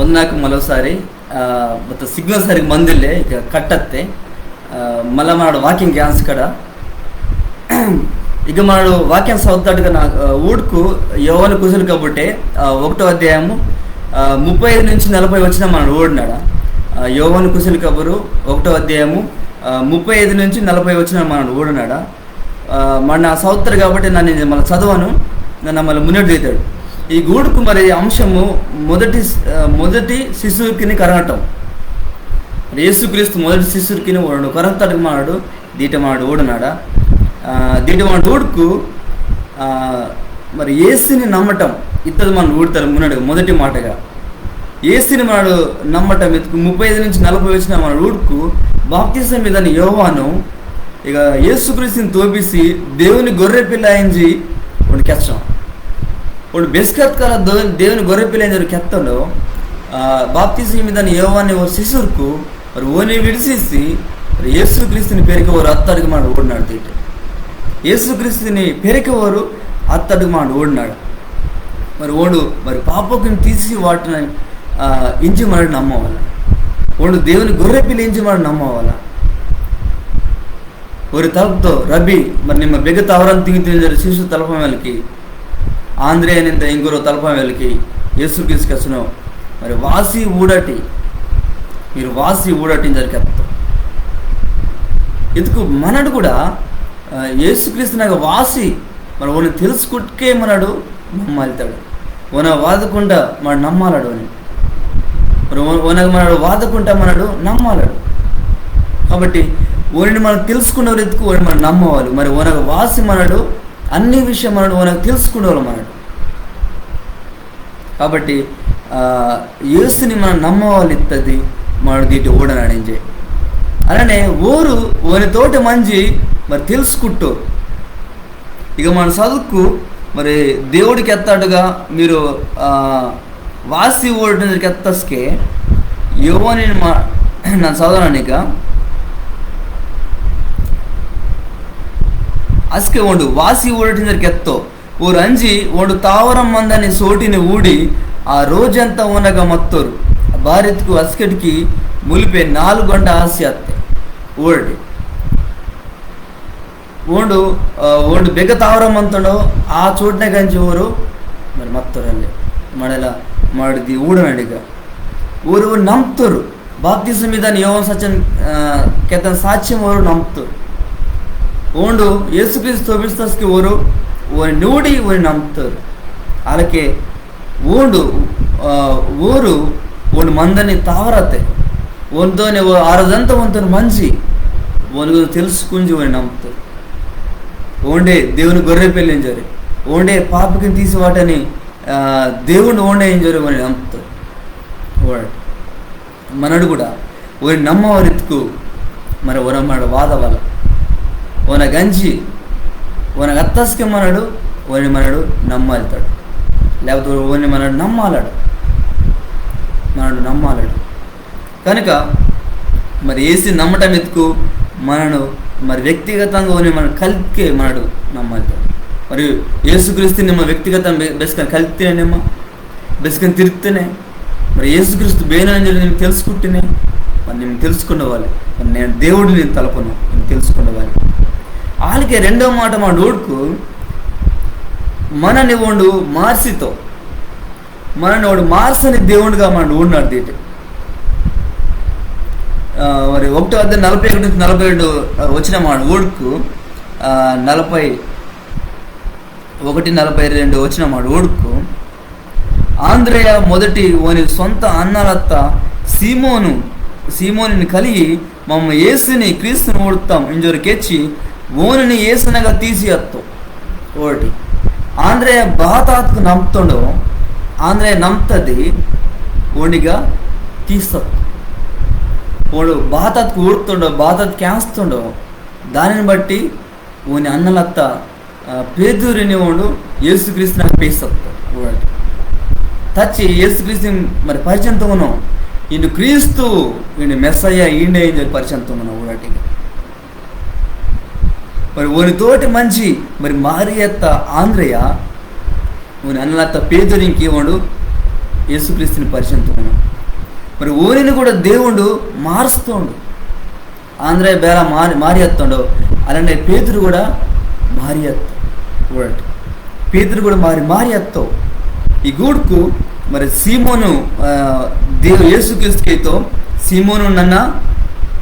ಒಂದಾಕ ಮಲೋಸಾರಿ ಮತ್ತು ಸಿಗ್ನಲ್ ಸರಿಗೆ ಮಂದಿಲ್ಲೇ ಈಗ ಕಟ್ಟತ್ತೆ మళ్ళీ మనడు వాకింగ్ క్యాన్స్ కడ ఇక మనడు వాక్యం చదువుతాడు నా ఊడుకు యోవన కుశలు కాబట్టి ఆ, ఒకటో అధ్యాయము ఆ, ముప్పై ఐదు నుంచి నలభై వచ్చిన మనడు ఓడినాడు యోవన కుశలు కబురు ఒకటో అధ్యాయము ఆ, ముప్పై ఐదు నుంచి నలభై వచ్చిన మనడు ఓడినాడా మన చదువుతారు కాబట్టి నన్ను మళ్ళీ చదవను నన్ను మళ్ళీ మున్నటి తీతాడు ఈ గూడుకు మరి అంశము మొదటి మొదటి శిశువుకిని కరగటం. యేసుక్రీస్తు మొదటి శిశువుకిని వాడు కొరంతడికి మాడు దీటమాడు ఓడునాడా? దీటమాడు ఊడుకు మరి ఏసుని నమ్మటం ఇత్తది మనం ఊడతారు మున్నడుగా మొదటి మాటగా. ఏసుని మనడు నమ్మటం ఇతకు ముప్పై ఐదు నుంచి నలభై వచ్చిన మన ఊడుకు బాప్తిసం మీద యోవాను ఇక యేసుక్రీస్తుని తోపిసి దేవుని గొర్రె పిల్ల అయించి వాడు కష్టం. ఇప్పుడు బెస్కత్కాల దేవుని దేవుని గొర్రెపిల్లైన కెత్తలో బాప్తిజం మీద ఏవాన్ని ఓ శిశువుకు మరి ఓని విడిసేసి మరి యేసుక్రీస్తుని వారు అత్తడికి మాట ఓడినాడు తిట్టు యేసుక్రీస్తుని వారు అత్తడికి మాడు ఓడినాడు. మరి ఓడు మరి పాపకుని తీసి వాటిని ఇంచి మరి నమ్మవాల. ఓడు దేవుని గొర్రెపిల్లి ఇంచి మరి నమ్మవాలా. ఒరి తలప్తో రబీ మరి నిమ్మ பெக தாவரம் తింగి தெரிஞ்ச శిశు தலப்பம் ఆంధ్రేయనింద ఇంకొరు తలప వెళ్ళకి యేసు తీసుకొచ్చిన మరి వాసి ఊడటి. మీరు వాసి ఊడటిని జరిగేస్తాం ఎందుకు? మనడు కూడా యేసుక్రీస్తు నాకు వాసి. మరి ఓని తెలుసుకుంటే మనడు నమ్మాలితాడు. ఓన వాదకుండా మన నమ్మాలడు అని మరి ఓనకు మనడు వాదకుంటా మనడు నమ్మాలడు. కాబట్టి ఓనిని మనం తెలుసుకునే ఎత్తుకు ఓని మనం నమ్మవాలి. మరి ఓనకు వాసి మనడు అన్ని విషయం మనడు ఓనకు తెలుసుకునేవాళ్ళు మనడు. కాబట్టి యేసుని మనం నమ్మవాలి ఇత్తది మనం దీటి ఓడనాడించే అలానే ఓరు ఓని తోటి మంచి మరి తెలుసుకుంటూ ఇక మన చదువుకు మరి దేవుడికి ఎత్తాడుగా మీరు వాసి ఓడికి ఎత్తస్కే యువని మా నన్ను చదవనానిక అస్కే ఉండు వాసి ఓడటం ఎత్తో. ಊರಂಜಿ ಒಂದು ತಾವರಮ್ಮಂದನೆ ಸೋಟಿನ ಊಡಿ ಆ ರೋಜಂತ ಉನಗ ಮತ್ತೋರು ಭಾರತ್ಕು ಅಸ್ಕಟ್ಕಿ ಮುಲಿಪೆ ನಾಲ್ಕು ಗಂಟ ಆಸೆ ಅತ್ತೆ ಓಲ್ಡ್ ಓಂಡು ಓಂಡು ಬೆಗ ತಾವರಮ್ಮ ಅಂತಂಡು ಆ ಚೋಟ್ನೆ ಗಂಜಿ ಊರು మరి మత్తోరల్లే మడల మాడిది ఊడనడిగ ఊరు నమ్ముతారు బాప్తిజం మీద యోగం సత్యం కేతన సాక్ష్యం ఊరు నమ్ముతారు ఓండు యేసుక్రీస్తు తోపిస్తాస్కి ఊరు ఓరి నూడి ఓరి నమ్ముతారు అలాగే ఓండు ఆ, ఊరు ఓండు మందని తావరతే ఓన్తోనే ఓ ఆరదంతా వంతను మంచి ఓనుగు తెలుసుకుంచి ఓని నమ్ముతారు ఓండే దేవుని గొర్రె పెళ్ళించారు ఓండే పాపకి తీసి వాటని దేవుని ఓండే ఎంజారు అని నమ్ముతారు మనడు కూడా ఓరి నమ్మవారిత్తుకు మరి ఒరమ్మాడు వాద వల్ల ఓన గంజి వాని అత్తస్కి మనడు వాని మనడు నమ్మలుతాడు. లేకపోతే వాని మనడు నమ్మాలడు. మనడు నమ్మాలడు. కనుక మరి ఏసీ నమ్మటం ఎత్తుకు మనను మరి వ్యక్తిగతంగా మన కలిపి మనడు నమ్మాలితాడు. మరి ఏసుక్రీస్తుని మన వ్యక్తిగతం బెస్కొని కలిపితేనేమో బెస్కని తిరిగితేనే? మరి ఏసుక్రీస్తు బేనని నేను తెలుసుకుంటేనే? మరి నేను తెలుసుకున్న వాళ్ళు. నేను దేవుడిని తలపను. నేను తెలుసుకున్న వాళ్ళు. వాళ్ళకి రెండో మాట మా డోడ్కు మనని ఓండు మార్సితో మనని వాడు మార్సని దేవుడిగా మన ఉన్నాడు దీటి మరి ఒకటో వద్ద నలభై ఒకటి నుంచి నలభై రెండు వచ్చిన మా ఊడుకు నలభై ఒకటి నలభై రెండు వచ్చిన మా ఊడుకు ఆంధ్రయ మొదటి ఓని సొంత అన్నలత్త సీమోను సీమోనిని కలిగి మమ్మ ఏసుని క్రీస్తుని ఓడుతాం ఇంజోరికెచ్చి ఓనిని ఏసునగా తీసి అత్తాం ఒకటి. ఆంధ్రేయ బాతాత్కు నమ్ముతుండో ఆంధ్రేయ నమ్ముతుంది ఓడిగా తీస్తుంది వాడు బాతత్కు ఊడుతుండో బాతత్ క్యాస్తుండో దానిని బట్టి ఓని అన్నలత్త పేదూరిని ఓడు యేసుక్రీస్తు నాకు పేస్తాడు తచ్చి యేసుక్రీస్తు మరి పరిచయంతో ఉన్నాం ఈయన క్రీస్తు ఈయన మెస్సయ్య ఈయన ఏం చెప్పి పరిచయంతో ఉన్నాం ఊడటిగా మరి ఒని తోటి మంచి మరి మారియత్త ఆంధ్రయ్య ఓని అన్నలత్త పేదూరికి వాడు యేసుక్రీస్తుని పరిచయంతో మరి ఓనిని కూడా దేవుడు మారుస్తుండు. ఆంధ్రయ్య బేల మారి మారి అలానే పేదరు కూడా మారి చూడండి పేదరు కూడా మారి మారియత్తావు. ఈ గూడుకు మరి సీమోను దేవు యేసుక్రీస్తుకైతో సీమోను నన్న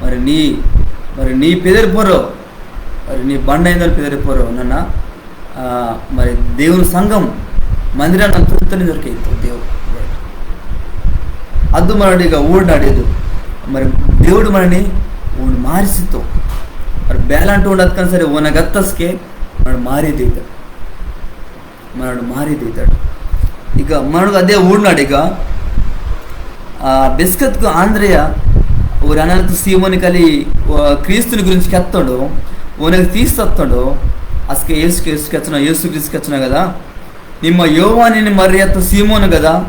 మరి నీ మరి నీ పెదరిపోరో మరి నీ బండ అయిందని పెదరిపోరో నన్న ఆ, మరి దేవుని సంఘం మందిరాన్ని తుత్తని దొరికైతో దేవుడు ಅದು ಮರಡಿಗ ಓಡಾಡಿದ್ದು మరి దేవుడు మనని ఓన్ మారిసితో మరి ಬೇಲಂಟು ఉండదు సరే ఓన గత్తస్కే మనడు మారిదైతాడు మనడు మారిదైతాడు ఇక మనడు అదే ఊడినాడు ఇక ఆ బిస్కత్కు ఆంధ్రయ ஒரு అనంత సీమోని కలి క్రీస్తుని గురించి కెత్తాడు ఓనకి తీస్తాడు అసలు ఏసుకు ఏసుకెచ్చిన ఏసు తీసుకొచ్చిన కదా. నిమ్మ యోవాని మర్యాద సీమోను కదా.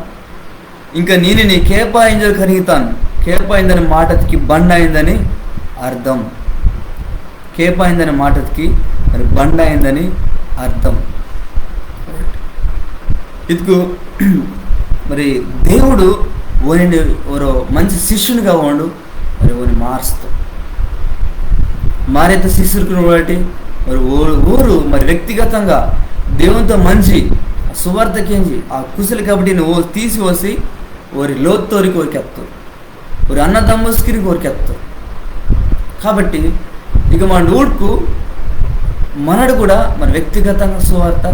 ఇంకా నేను నీ కేపాయిందని కరిగితాను. కేపాయిందని మాటకి బండ అయిందని అర్థం. కేపాయిందని మాటకి మరి బండ అయిందని అర్థం. ఇదికు మరి దేవుడు ఓని ఓరో మంచి శిష్యునిగా ఉండు మరి ఓని మారుస్తూ మారేత శిష్యుడికి బట్టి మరి ఊరు ఊరు మరి వ్యక్తిగతంగా దేవునితో మంచి సువార్తకేంచి ఆ కుశలి కబడ్డీని ఓ తీసి వసి ఓరి లోత్తోరికి ఓరికెత్తారు ఓరి అన్నదమ్మస్కిని కోరికెత్తారు కాబట్టి ఇక మన ఊడుకు మనడు కూడా మన వ్యక్తిగతంగా సువార్త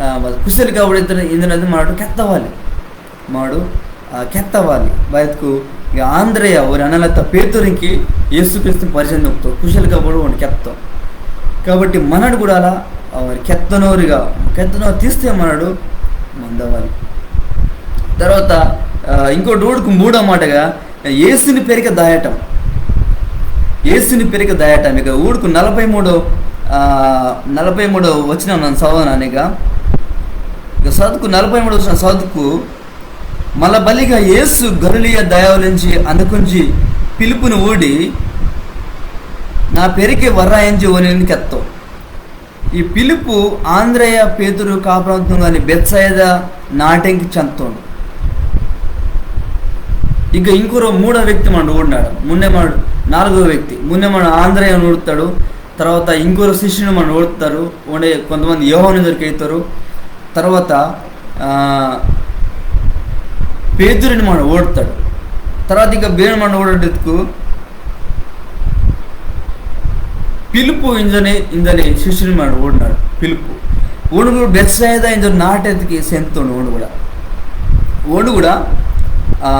ఆ, మరి కుశలి కాబట్టి మనడు కెత్తవాలి. మాడు కెత్తవాలి. బయటకు ఇక ఆంధ్రయ్య ఒక అనలత పేతురికి యేసుక్రీస్తు పరిచయం చెప్తావు కుశలి కాబట్టి వాడిని కెత్తాం. కాబట్టి మనడు కూడా అలా వారి మరి కెత్తనోరుగా కెత్తనోరు తీస్తే మనడు మందవాలి. తర్వాత ఇంకో డోడుకు మూడో మాటగా ఏసుని పెరిక దాయటం. ఏసుని పెరిక దాయటం. ఇక ఊడుకు నలభై మూడో నలభై మూడో వచ్చిన నన్ను చదవనానిగా ఇక చదువుకు నలభై మూడు వచ్చిన చదువుకు మలబలిగా బలిగా యేసు గరులియ దయవలించి అనుకుంచి పిలుపును ఊడి నా పేరుకి వర్రాయించి ఓనికెత్తావు ఈ పిలుపు ఆంధ్రయ పేతురు కాప్రాంతం కానీ నాటెంకి నాటంకి చెందుతాడు ఇక ఇంకో మూడో వ్యక్తి మనం ఊడినాడు. మున్నే మన నాలుగో వ్యక్తి. మున్నే మన ఆంధ్రయ్య ఊడుతాడు. తర్వాత ఇంకొక శిష్యుని మనం ఊడుతారు ఉండే కొంతమంది యోహాను దొరికి అవుతారు తర్వాత పేదరిని పేతురిని మనం తర్వాత ఇక బేను మనం ఓడేందుకు పిలుపు ఇంజని ఇందని శిష్యుని మనం ఓడినాడు. పిలుపు. ఓడు కూడా బెత్సాయిదా ఇంజని నాటెత్తికి సెంతోడు ఓడు కూడా. ఓడు కూడా ఆ,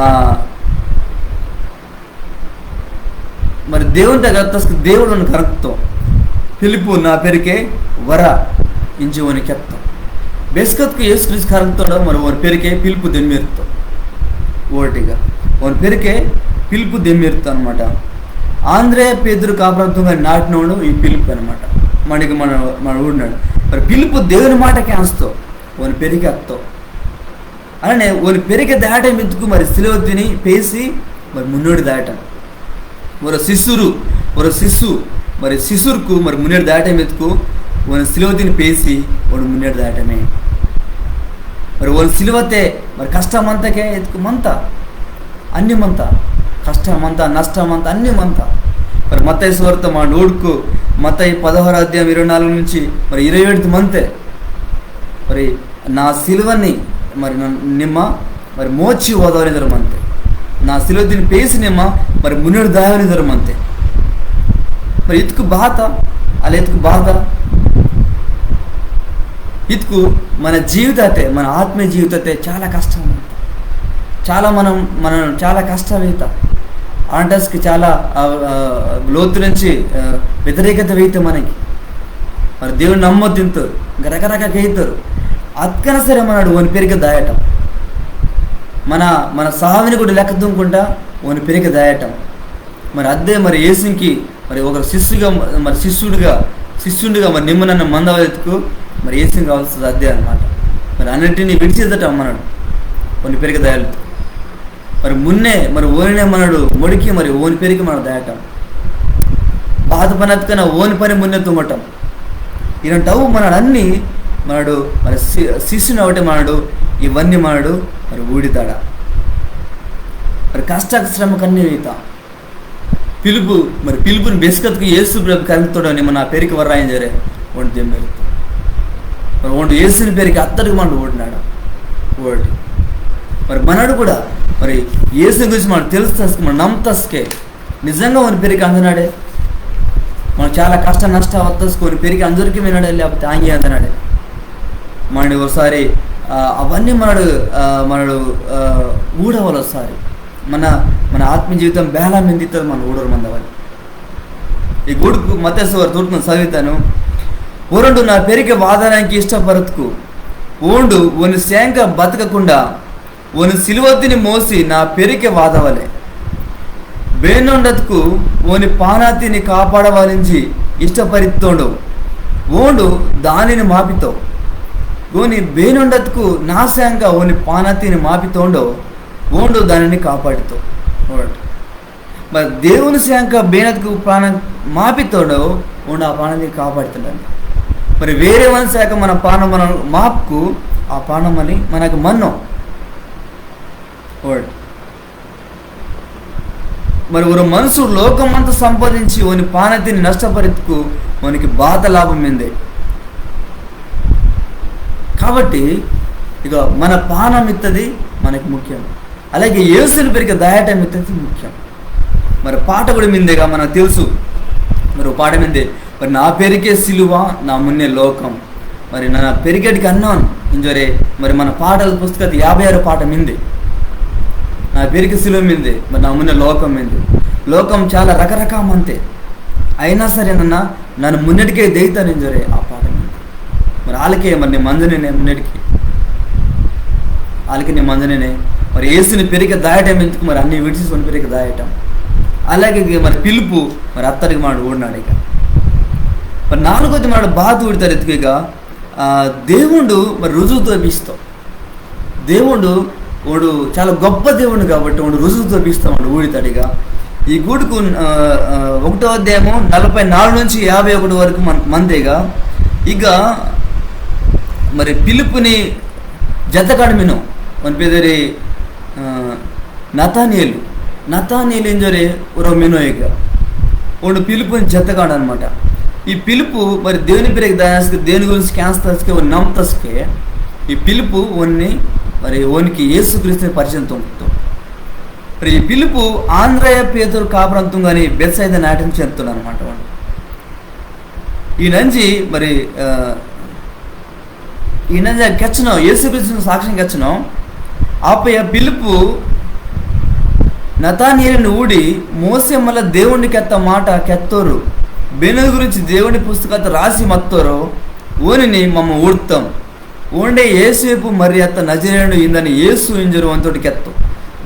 మరి దేవుని దగ్గర దేవుడు కరెక్ట్తో పిలుపు నా పేరుకే వర ఇంచి ఓని కెత్తం బెస్కత్కు ఏసుక్రీస్ కరెక్ట్తో మరి వారి పేరుకే పిలుపు దెమ్మిరుతాం ఓటిగా. వన్ పేరుకే పిలుపు దెమ్మిరుతాం అనమాట ఆంధ్రే పేదరు కాప్రాంతంగా నాటినోడు ఈ పిలుపు అనమాట. మనకి మన మన ఊడినాడు మరి పిలుపు దేవుని మాటకే ఆస్తావు వన్ పెరిగి అత్తావు అలానే ఓని పెరిగి దాటం ఎందుకు? మరి సిలువ తిని పేసి మరి మున్నోడి దాటం. ఒక శిశురు ఒక శిశు మరి శిశురుకు మరి మున్నేడు దాటం ఎందుకు? ఒక సిలువ తిని పేసి వాడు మున్నేడు దాటమే. మరి వాళ్ళు సిలువతే మరి కష్టం అంతకే ఎత్తుకు మంత. అన్ని మంత. కష్టం అంత నష్టం అంతా అన్ని మంత. మరి మతయ్య సువార్త మా నోడుకు మతయ్య పదహారు అధ్యాయం ఇరవై నాలుగు నుంచి మరి ఇరవై ఏడు మంతే. మరి నా సిలువని మరి నిమ్మ మరి మోచి ఓదవని ధరమంతే నా సిలువ దీన్ని పేసి నిమ్మ మరి మున్నడు దాయని ధరమంతే మరి ఇతుకు బాధ అలా ఇతుకు బాధ. ఇతుకు మన జీవితతే మన ఆత్మీయ జీవితతే చాలా కష్టం. చాలా మనం మనం చాలా కష్టమైత ఆంటర్స్కి చాలా లోతు నుంచి వ్యతిరేకత వేయితే మనకి. మరి దేవుడు నమ్మొద్దు తింటారు రకరకాల గెయ్తారు అక్కన సరే మనడు ఓని పెరిగి దాయటం. మన మన సావిని కూడా లెక్క దుంకుంటా వని పెరిగి దాయటం. మరి అదే మరి యేసుకి మరి ఒక శిష్యుగా మరి శిష్యుడిగా శిష్యుడిగా మరి నిమ్మనన్న మందవెత్తుకు మరి ఏసుని కావాల్సింది అదే అనమాట మరి అన్నింటినీ విడిచిద్దట అమ్మన్నాడు కొన్ని పేరుకి దయాలతో మరి మున్నే మరి ఓనినే మనడు మొడికి మరి ఓని పేరుకి మన దయటం పాత పని అతకన ఓని పని మున్నే తుమ్మటం. ఇలాంటవు మనడు అన్నీ మనడు మరి శిష్యుని ఒకటి మనడు ఇవన్నీ మనడు మరి ఊడితాడా మరి కష్టాశ్రమ కన్నీ ఈత. పిలుపు మరి పిలుపుని బెస్కత్తుకు ఏసు ప్రభు కరెంట్తోడని మన పేరుకి వర్రాయం జరే ఒంటి మీరు ఒంటి ఏసుని పేరుకి అత్తడికి మనం ఓడినాడు. ఓటి మరి మనడు కూడా మరి ఏసుని గురించి మనం తెలుసు మనం నమ్తస్కే నిజంగా మన పేరుకి అందనాడే. మనం చాలా కష్ట నష్ట వద్దసుకొని పెరిగి అందరికీ వినడే లేకపోతే ఆంగి అందనాడే. మనడు ఒకసారి అవన్నీ మనడు మనడు ఊడవాలి ఒకసారి. మన మన ఆత్మ జీవితం బేలా మెందితో మన ఊడరు మందవాలి ఈ గూడుకు మతేశ్వర్ తూర్పును చదివితాను. ఊరుడు నా పెరిగి వాదనానికి ఇష్టపరతుకు. ఓండు ఒని ಶೇಂಕ బతకకుండా ఓని సిలువద్దిని మోసి నా ಪೆರಿಗೆ వాదవలే. ಬೇನೊಂಡತ್ಕು ఓని పానాతిని కాపాడవాలించి ఇష్టపరితోండు ఓండు దానిని మాపితో. ఓని బేనుండత్కు నాశాంగా ఓని పానాతిని మాపితోండో. ఓండు దానిని కాపాడుతో. మరి దేవుని శాంక బేనత్కు ప్రాణం మాపితోండో. ఓండు ఆ ప్రాణాన్ని కాపాడుతుండీ మరి వేరే వన్ శాఖ మన పానం మన మాప్కు ఆ పానమని మనకు మన్నో. వర్డ్ మరి ఒక మనసు లోకమంతా సంపాదించి ఓని పానతిని నష్టపరితుకు మనకి బాధ లాభం ఏంది? కాబట్టి ఇక మన పానం ఇత్తది మనకి ముఖ్యం. అలాగే యేసుని పెరిగే దయాటం ఇత్తది ముఖ్యం. మరి పాట కూడా మిందేగా మనకు తెలుసు. మరి పాట మిందే. మరి నా పెరిగే సిలువ నా మున్నే లోకం. మరి నా పెరిగేటికి అన్నాను. ఇంజరే మరి మన పాటల పుస్తకం యాభై ఆరు పాట మింది. నా పేరుకి సిలువ మింది మరి నా మున్న లోకం మింది. లోకం చాలా రకరకం అంతే. అయినా సరే నన్న నన్ను మున్నటికే దైతాను ఇంజరే ఆ పాట మింది. మరి వాళ్ళకే మరి నేను మంజనే మున్నటికి వాళ్ళకి నేను. మంజనే మరి ఏసుని పెరిగి దాయటం ఎందుకు? మరి అన్ని విడిచి పెరిగి దాయటం. అలాగే మరి పిలుపు మరి అత్తరికి మాడు ఓడినాడు ఇక. మరి నాలుగోది మన బాధ ఊడితారు ఎత్తుకు ఇక? దేవుడు మరి రుజువు తోపిస్తాం దేవుడు వాడు చాలా గొప్ప దేవుడు కాబట్టి వాడు రుజువు తోపిస్తాడు ఊడితాడిగా ఈ గూడుకు ఒకటో అధ్యాయము నలభై నాలుగు నుంచి యాభై ఒకటి వరకు మన మందేగా ఇక. మరి పిలుపుని జతకడమిను మన. పేదరి నతానియలు. నతానియలు ఏం జరే? ఒక మినో ఇక. వాడు పిలుపుని జతగాడు ఈ పిలుపు మరి దేవుని పేరుకి దానికి దేని గురించి క్యాన్సర్స్కి నమ్తస్కే ఈ పిలుపు ఓన్ని మరి ఓనికి యేసుక్రీస్తుని పరిచయం తొంగుతాం మరి ఈ పిలుపు ఆంధ్రయ పేదరు కాపురంతం కానీ బెత్సైద నాట్యం చెందుతున్నాడు అనమాట వాడు ఈ నంజి మరి ఈ నంజి కెచ్చనం యేసుక్రీస్తుని సాక్ష్యం కెచ్చనం ఆపై ఆ పిలుపు నతానీరుని ఊడి మోసే మళ్ళా దేవుని కెత్త మాట కెత్తోరు. బెనుల గురించి దేవుని పుస్తకత రాసి మత్తోరు ఓనిని మమ్మ ఊడతాం. ఓండే ఏసేపు మరి అత్త నజరేయుడు ఇందని ఏసు ఇంజరు అంతటి కెత్తం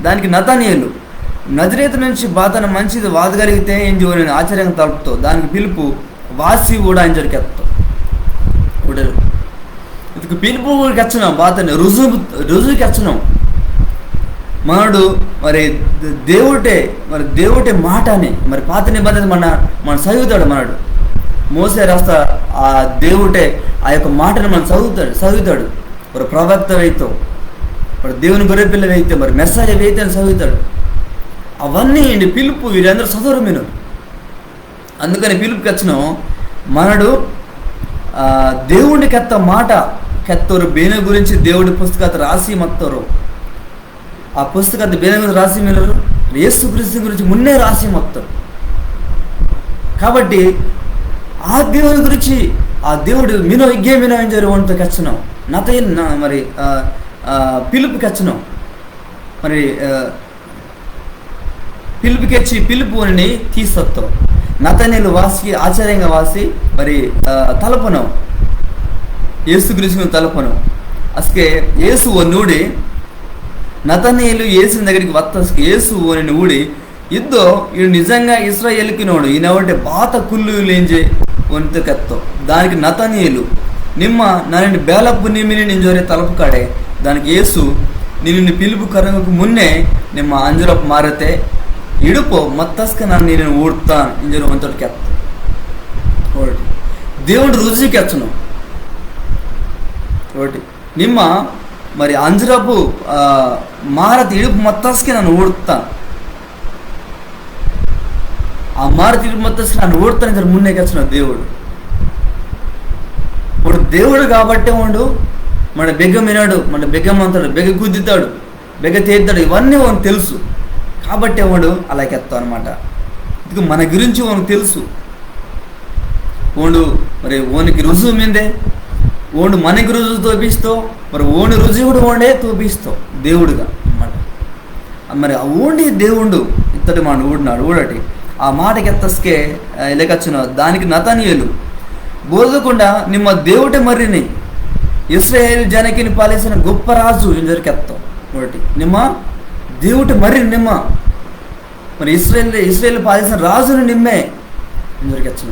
దానికి నతనీయులు నజరేత నుంచి బాధన మంచిది వాదగలిగితే ఇంజు నేను ఆశ్చర్యంగా తలుపుతో దానికి పిలుపు వాసి కూడా ఇంజరు కెత్తం ఉడరు ఇదికి పిలుపు కెచ్చనం బాధని రుజువు రుజువుకి కెచ్చనం మనడు మరి దేవుటే మరి దేవుటే మాట అని మరి పాత నిబంధన మన మన చదువుతాడు మనడు. మోసే రాస్తా ఆ దేవుటే ఆ యొక్క మాటను మనం చదువుతాడు చదువుతాడు. మరి ప్రవక్తవైతే మరి దేవుని గొర్రెపిల్లవైతే పిల్ల మరి మెస్సాజ్ అయితే అని చదువుతాడు. అవన్నీ ఏంటి? పిలుపు వీరందరూ చదవరు మీరు. అందుకని పిలుపుకి వచ్చిన. మనడు దేవుడికి ఎత్త కెత్త మాట కెత్తరు బేను గురించి దేవుడి పుస్తకత రాసి మత్తరు. ఆ పుస్తకాన్ని బేన గురించి రాసి మీరు యేసుక్రీస్తు గురించి మున్నే రాసి మొత్తం. కాబట్టి ఆ దేవుని గురించి ఆ దేవుడు మినో ఇగ్గే మినో ఏం జరుగుతుందో కచ్చనం. నత మరి ఆ, ఆ, పిలుపు కచ్చనం. మరి ఆ, పిలుపుకెచ్చి పిలుపుని తీసుకొస్తాం నతనీలు వాసి ఆశ్చర్యంగా వాసి మరి ఆ, ఏసు గురించి తలపనం. అసకే ఏసు ఓ నూడి నతనీయులు ఏసిన దగ్గరికి వత్త ఏసు అని ఊడి ఇద్దో ఈడు నిజంగా ఇస్రాయేల్కి నోడు ఈయనవంటే బాత కుళ్ళు లేంజే వంత కత్తో. దానికి నతనీయులు నిమ్మ నన్ను బేలప్పు నిమ్మిని నింజోరే తలపు కాడే దానికి ఏసు నిన్ను పిలుపు కరంగకు మున్నే నిమ్మ అంజరపు మారతే ఇడుపో మత్తస్క నన్ను నేను ఊడుతాను ఇంజరు వంతటి కెత్త. ఒకటి. దేవుడు రుజుకి ఎచ్చను ఒకటి. నిమ్మ మరి అంజరపు మారతి ఇడుపు మత్తస్కి నన్ను ಓಡ್ತಾನೆ. ఆ మారతి ఇడుపు మద్దస్సు నన్ను ఓడుతాను ముందే మున్నేకొచ్చిన దేవుడు ఇప్పుడు దేవుడు కాబట్టే ఉండు మన బెగ్గం వినాడు మన బెగ్గం అంతాడు బెగ్గ గుద్దుతాడు బెగ్గ తీద్దాడు ఇవన్నీ వానికి తెలుసు కాబట్టే వాడు అలాగెత్తాం అనమాట ఇది మన గురించి వానికి తెలుసు ఓండు మరి ఓనికి రుజువు మీదే ఓండు మనకి రుజువు తోపిస్తావు మరి ఓని రుజువు కూడా ఓండే తోపిస్తావు దేవుడుగా మరి ఓన్లీ దేవుడు ఇత్తటి మా ఊడినాడు ఊడటి. ఆ మాటకి ఎత్తస్కే లేకొచ్చిన దానికి నతనీయులు. బోధకుండా నిమ్మ దేవుటే మర్రిని ఇస్రాయేల్ జనకిని పాలేసిన గొప్ప రాజు ఇందరికి ఎత్తాం. ఒకటి నిమ్మ దేవుటి మరి నిమ్మ. మరి ఇస్రాయల్ ఇస్రాయేల్ పాలేసిన రాజును నిమ్మే ఇందరికి వచ్చిన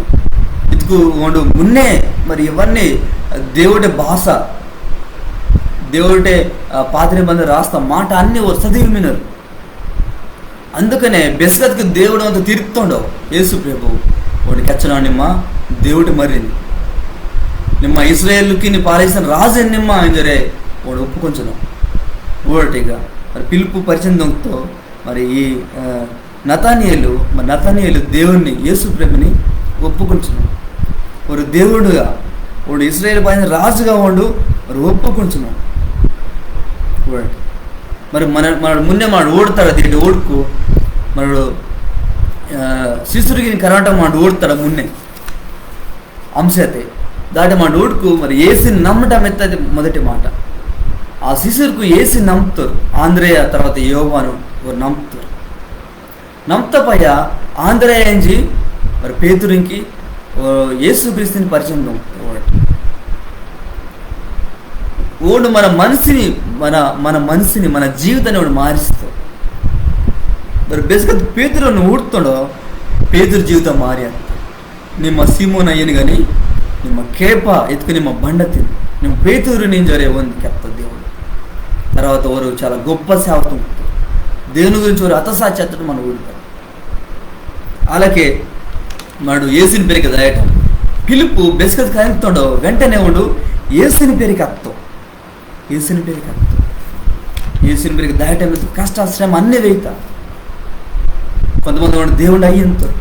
ఇతుకు మున్నే మరి ఇవన్నీ దేవుడి భాష. దేవుడే పాతిని మంది రాస్తా మాట అన్నీ చదివి మినరు అందుకనే బెస్గత్కి దేవుడు అంత తీరుతుండవు యేసు ప్రభు వాడికి వచ్చిన నిమ్మ దేవుడి మర్రింది నిమ్మ ఇస్రాయేల్కి నీ పాలేసిన రాజు నిమ్మ అంజరే వాడు ఒప్పుకొంచను. ఊరటిగా. మరి పిలుపు పరిచయం దొంగతో మరి ఈ నతానియలు మరి నతానియలు దేవుణ్ణి యేసు ప్రభుని ఒప్పుకొంచును. వాడు దేవుడుగా వాడు ఇస్రాయేల్ పైన రాజుగా వాడు మరి ఒప్పుకొంచును. మరి మన మన మున్నే మాడు ఓడతాడు దీన్ని ఓడుకు. మనడు శిశుడికి కరాట మాడు ఓడతాడు మున్నే అంశతే. దాటి మా ఓడుకు మరి ఏసిని నమ్మటం ఎత్తది మొదటి మాట. ఆ శిశువుకు ఏసి నమ్ముతారు. ఆంధ్రేయ తర్వాత యోగాను నమ్ముతారు? నమ్మతపయ్య ఆంధ్రేయ మరి పేతురికి యేసుక్రీస్తుని పరిచయం నమ్ముతారు. వాడు మన మనసుని మన మన మనసుని మన జీవితాన్ని వాడు మారుస్తాడు. మరి బేసిక్గా పేదరు నువ్వు ఊడుతాడో పేదరు జీవితం మారి నిమ్మ సీమోన్ అయ్యను కానీ నిమ్మ కేప ఎత్తుకు నిమ్మ బండ తిని. నిమ్మ పేదూరు నేను జరే ఉంది కెప్త దేవుడు. తర్వాత వారు చాలా గొప్ప సేవతం దేవుని గురించి వారు అతసాచేత్తడం మనం ఊడతాడు అలాగే వాడు ఏసిన పేరుకి దాయటం పిలుపు బెస్కత్ కలుగుతాడో వెంటనే వాడు ఏసిన పేరుకి అత్తం ఏసుని పేరుకి అత్తం ఏసుని పేరుకి దాటం కష్ట శ్రమ అన్నీ వేయితా. కొంతమంది వాడు దేవుడు అయ్యింతారు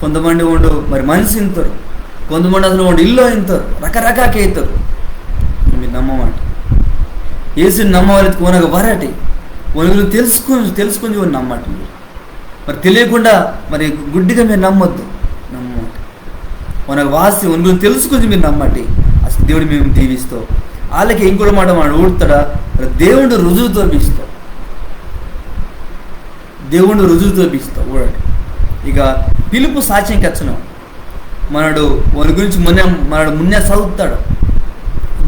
కొంతమంది ఉండు మరి మనిషి ఇంతారు కొంతమంది అసలు వాడు ఇల్లు ఇంతారు రకరకాకే అవుతారు మీరు నమ్మమాట. ఏసుని నమ్మవాలి కొనగ వరటి. కొనుగోలు తెలుసుకుని తెలుసుకుని నమ్మట మీరు. మరి తెలియకుండా మరి గుడ్డిగా మీరు నమ్మొద్దు. నమ్మమాట. మనకు వాసి ఒనుగులు తెలుసుకుని మీరు నమ్మటి. అసలు దేవుడు మేము దీవిస్తాం. వాళ్ళకి ఇంకోటి మాట వాడు ఊడతాడా? దేవుడు రుజువు తోపిస్తాం దేవుడు రుజువు తోపిస్తాం ఊడండి ఇక పిలుపు సాక్ష్యం కచ్చను. మనడు వాని గురించి మున్నే మనడు మున్నే చదువుతాడు.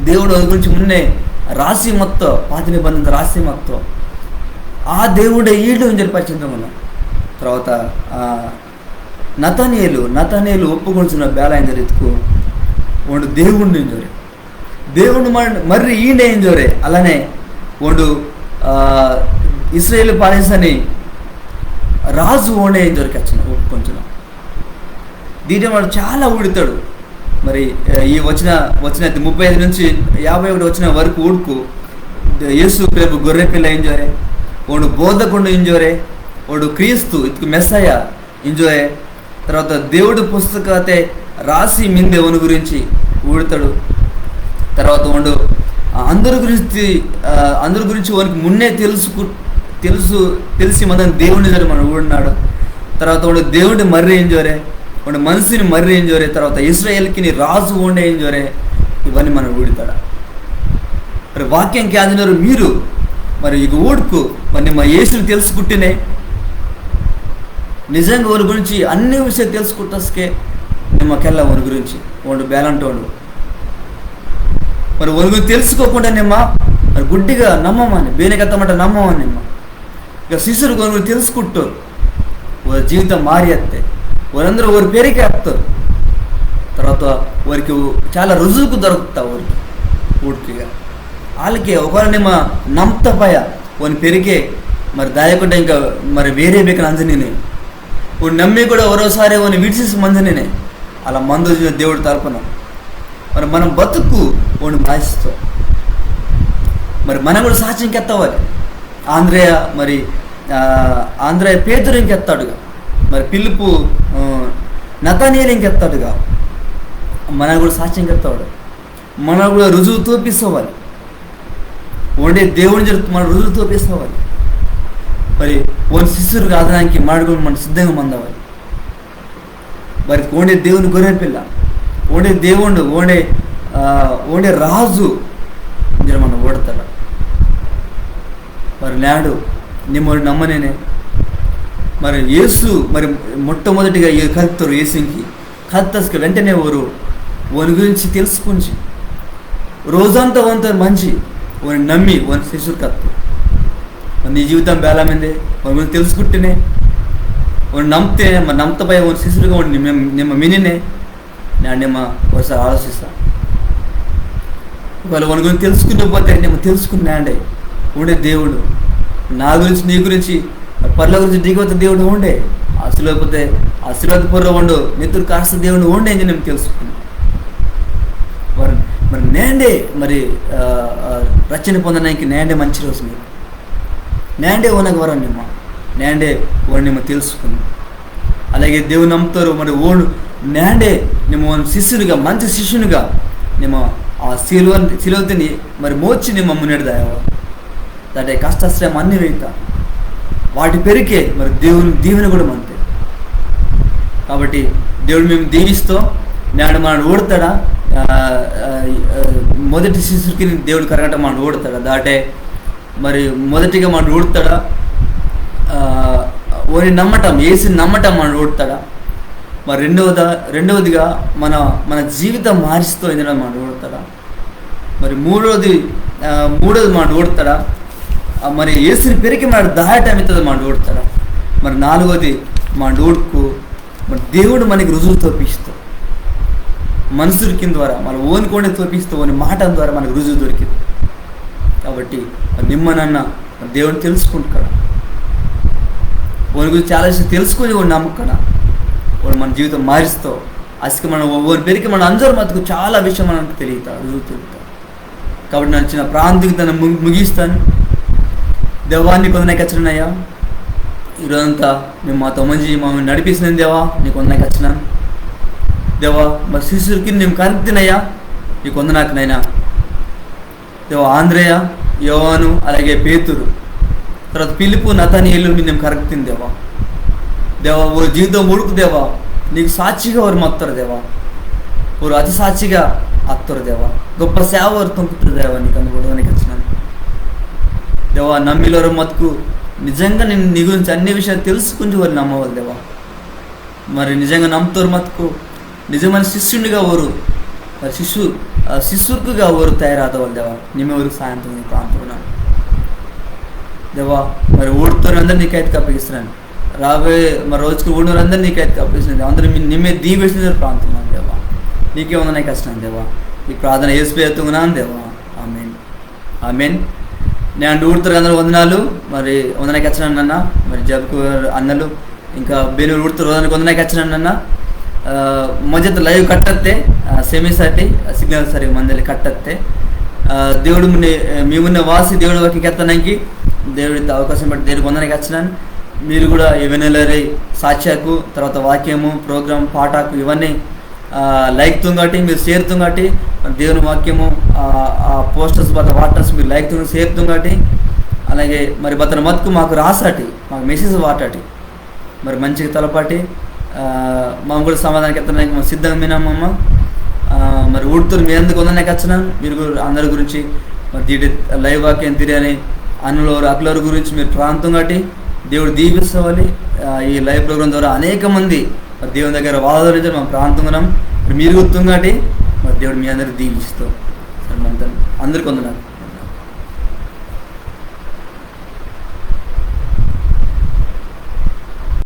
దేవుడు వాని గురించి మున్నే రాసి మొత్తం పాత నిబంధన రాసి మొత్తం. ఆ దేవుడే ఈడు అని చెప్పి మనం తర్వాత ఆ, నతనేలు నతనేలు ఒప్పుకొంచున్న బేలాయన రీతికు వాడు దేవుడిని ఎంజోరే దేవుడు మన మర్రి ఈయన ఎంజోరే అలానే వాడు ఇస్రాయేల్ పాలిసని రాజు ఓనే ఎంజోరికి వచ్చిన కొంచెం. దీంట్లో వాడు చాలా ఊడుతాడు. మరి ఈ వచ్చిన వచ్చిన ముప్పై ఐదు నుంచి యాభై ఒకటి వచ్చిన వరకు ఊడుకు. యేసు పేరు గొర్రె పిల్ల ఎంజోరే వాడు బోధకుండా ఎంజోరే వాడు క్రీస్తు ఇతకు మెస్సయ్య ఇంజోరే తర్వాత దేవుడు పుస్తకతే రాసి మిందే గురించి ఊడుతాడు. తర్వాత వాడు అందరి గురించి అందరి గురించి వానికి మున్నే తెలుసుకు తెలుసు తెలిసి మన దేవుడిని సరే మనం ఊడినాడు తర్వాత వాడు దేవుడి మర్రి ఏం జోరే వాడు మనిషిని మర్రి ఏం జోరే తర్వాత ఇస్రాయేల్కి నీ రాజు ఉండే ఏం జోరే ఇవన్నీ మనం ఊడుతాడు మరి వాక్యం క్యాదినారు మీరు. మరి ఇక ఊడుకు. మరి మా యేసుని తెలుసుకుంటేనే. నిజంగా వారి గురించి అన్ని విషయాలు తెలుసుకుంటే నిమ్మకెళ్ళ వారి గురించి. వాడు బేలంటోడు. మరి వారి తెలుసుకోకుండా నిమ్మ మరి గుడ్డిగా నమ్మమని బేనకెత్తమంటే నమ్మమని నిమ్మ. ఇక శిష్యులు వారి తెలుసుకుంటారు వారి జీవితం మారి వస్తే వారందరూ వారి పేరుకే వస్తారు తర్వాత వారికి చాలా రుజువుకు దొరుకుతా వారికి పూర్తిగా వాళ్ళకి ఒకవేళ నిమ్మ నమ్మతపయ వాని పెరిగే మరి దాయకుండా ఇంకా మరి వేరే బేకన అంజనీనే. వాడు నమ్మి కూడా ఓరోసారి వాని విడిచేసి మంజనీనే. అలా మందు దేవుడు తరపున మరి మనం బతుకు వాడిని మాయిస్తాం మరి మనం కూడా సహజం ఇంకెత్తవాలి. ఆంధ్రయ మరి ఆ, పేదరు ఇంకెత్తాడుగా. మరి పిలుపు నతనీయులు ఇంకెత్తాడుగా. మన కూడా సాక్ష్యం చెప్తాడు మన కూడా రుజువు తోపిస్తావాలి. వండే దేవుని జరుగుతు మన రుజువు తోపిస్తావాలి. మరి ఓన్ శిష్యుడు కాదడానికి మాడుకొని మనం సిద్ధంగా మందవాలి మరి కోండే దేవుని గొర్రె పిల్ల ఓడే దేవుడు ఓడే ఓడే రాజు జర మనం ఓడతాడు మరి నాడు నిమ్మడు నమ్మనేనే. మరి యేసు మరి మొట్టమొదటిగా ఏ కలుపుతారు యేసుకి కలుపుతాసుకు వెంటనే వారు వాని గురించి తెలుసుకుని రోజంతా వంత మంచి వాని నమ్మి వాని శిశువు కత్తు నీ జీవితం బేలమైందే వాని గురించి తెలుసుకుంటేనే వాడు నమ్మితే మరి నమ్మతపై వాని శిశువుగా వాడు నిమ్మ మినినే నేను నిమ్మ ఒకసారి ఆలోచిస్తా. వాళ్ళు వాని గురించి తెలుసుకునే పోతే నేను తెలుసుకున్నాండే ఉండే దేవుడు. నా గురించి నీ గురించి పర్ల గురించి నీకు దేవుడు ఉండే. ఆశీర్వదిపోతే ఆశీర్వాద పూర్వ ఉండు మిత్రుడు కాస్త దేవుడు ఉండే అని నేను తెలుసుకున్నాను మరి మరి నేండే మరి రచన పొందడానికి నేండే మంచి రోజు మీరు నేండే ఓనకు వరం నిమ్మ నేండే వాడిని నిమ్మ తెలుసుకుని అలాగే దేవుని నమ్ముతారు. మరి ఓడు నేడే నిమ్మ ఓన్ శిష్యునిగా మంచి శిష్యునిగా నిమ్మ ఆ శిలువ శిలువతిని మరి మోచి నిమ్మ మున్నెడదాయవ దాటే కష్టశ్రమ అన్ని వెళ్తా వాటి పెరికే మరి దేవుని దీవెన కూడా అంతే కాబట్టి దేవుడు మేము దీవిస్తూ నేడు మనల్ని ఓడతాడా? మొదటి శిష్యుడికి దేవుడు కరగట మనల్ని ఓడతాడా? దాటే మరి మొదటిగా మనం ఓడతాడా? ఓని నమ్మటం ఏసి నమ్మటం మనం ఓడతాడా? మరి రెండవద రెండవదిగా మన మన జీవితం మారిస్తూ ఎందులో మనం ఓడతాడా మరి మూడవది మూడవది మాట ఓడతాడా మరి ఏసుని పెరిగి మన దాయటం అవుతుంది మాట కొడతాడా మరి నాలుగవది మా డోడుకు మరి దేవుడు మనకి రుజువు తోపిస్తూ మనుషులకి ద్వారా మన ఓనుకోండి తోపిస్తూ ఓని మాట ద్వారా మనకు రుజువు దొరికింది. కాబట్టి మరి నిమ్మనన్న మరి దేవుడిని ఓని గురించి చాలా విషయం తెలుసుకొని వాడు నమ్మకడ వాడు మన జీవితం మారుస్తావు. అసలు మనం ఓని పెరిగి మన అందరూ మతుకు చాలా విషయం మనకు తెలియతా రుజువు తెలుగుతా కాబట్టి నేను చిన్న ప్రాంతికి తను ము- ముగిస్తాను. దేవాన్ని కొందరికి వచ్చినాయా ఈరోజంతా మేము మాతో మంచి మమ్మల్ని నడిపిస్తున్నాను దేవా నీకు కొందరికి వచ్చినాను దేవా మా శిశువుకి నేను కరెక్ట్నయ్యా నీకు వంద నైనా దేవా ఆంధ్రయ్య యోవాను అలాగే పేతురు తర్వాత పిలుపు నతనీయులు నేను కరెక్ట్ దేవా. దేవా ఓ జీవితం ముడుకు దేవా నీకు సాక్షిగా వారు మత్తారు దేవా. వారు అతి సాక్షిగా అత్తరు దేవా. గొప్ప సేవ వారు తుంపుతారు దేవా నీకు అనుకోవడానికి వచ్చినాను దేవా నమ్మిలోరు మతుకు నిజంగా నేను నీ గురించి అన్ని విషయాలు తెలుసుకుని వారు నమ్మవాలి దేవా. మరి నిజంగా నమ్ముతారు మతుకు నిజమైన శిష్యునిగా వారు శిశు శిశుకుగా వారు తయారవుతావాలి దేవా. నిమ్మెవరికి సాయంత్రం నీ ప్రాంతంలో దేవా మరి ఓడుతున్న అందరూ నీకైతే అప్పగిస్తున్నాను రాబోయే మరి రోజుకు ఊడినోరందరూ నీకైతే కప్పేసిన దేవా. అందరూ నిమ్మే దీవేసిన ప్రాంతం దేవా. నీకే ఉందనే కష్టం దేవా. ఈ ప్రార్థన ఏసుపై అని దేవా. ఆమెన్. ఆమెన్. నేను ఊడుతారు అందరూ వందనాలు. మరి వందనకి వచ్చినాను అన్న మరి జబకు అన్నలు. ఇంకా బెనూరు ఊడుతారు వందనకి వందనకి వచ్చినాను అన్న మధ్య లైవ్ కట్టత్తే సెమీ సర్టి సిగ్నల్ సరి మందలి కట్టత్తే. దేవుడు మీ ఉన్న వాసి దేవుడు వకి ఎత్తడానికి దేవుడి అవకాశం బట్టి దేవుడికి వందనకి వచ్చినాను మీరు కూడా ఎవెనలరీ సాక్ష్యకు తర్వాత వాక్యము ప్రోగ్రామ్ పాఠకు ఇవన్నీ లైక్ తుంగటి మీరు షేర్ కాబట్టి దేవుని వాక్యము ఆ, పోస్టర్స్ బత వాటర్స్ మీరు లైక్ తుంగ షేర్ కాబట్టి అలాగే మరి బతన మత్తుకు మాకు రాసాటి మాకు మెసేజ్ వాటాటి. మరి మంచిగా తలపాటి ఆ, మాకు కూడా సమాధానం ఎత్తడానికి మేము సిద్ధంగా వినామమ్మ మరి ఊడుతురు మీ ఎందుకు ఉందనే వచ్చినాను మీరు కూడా అందరి గురించి మరి దీటి లైవ్ వాక్యం తిరిగి అన్నలోరు అక్లోరు గురించి మీరు ప్రాంతం కాబట్టి దేవుడు దీపిస్తవాలి ఈ లైవ్ ప్రోగ్రామ్ ద్వారా అనేక మంది మరి దేవుని దగ్గర వాదరించారు మా ప్రాంతం ఉన్నాం మీరు గుర్తుంది కాబట్టి మరి దేవుడు మీ అందరికి దీపిస్తాం సరే మన అందరికి వందనాలు.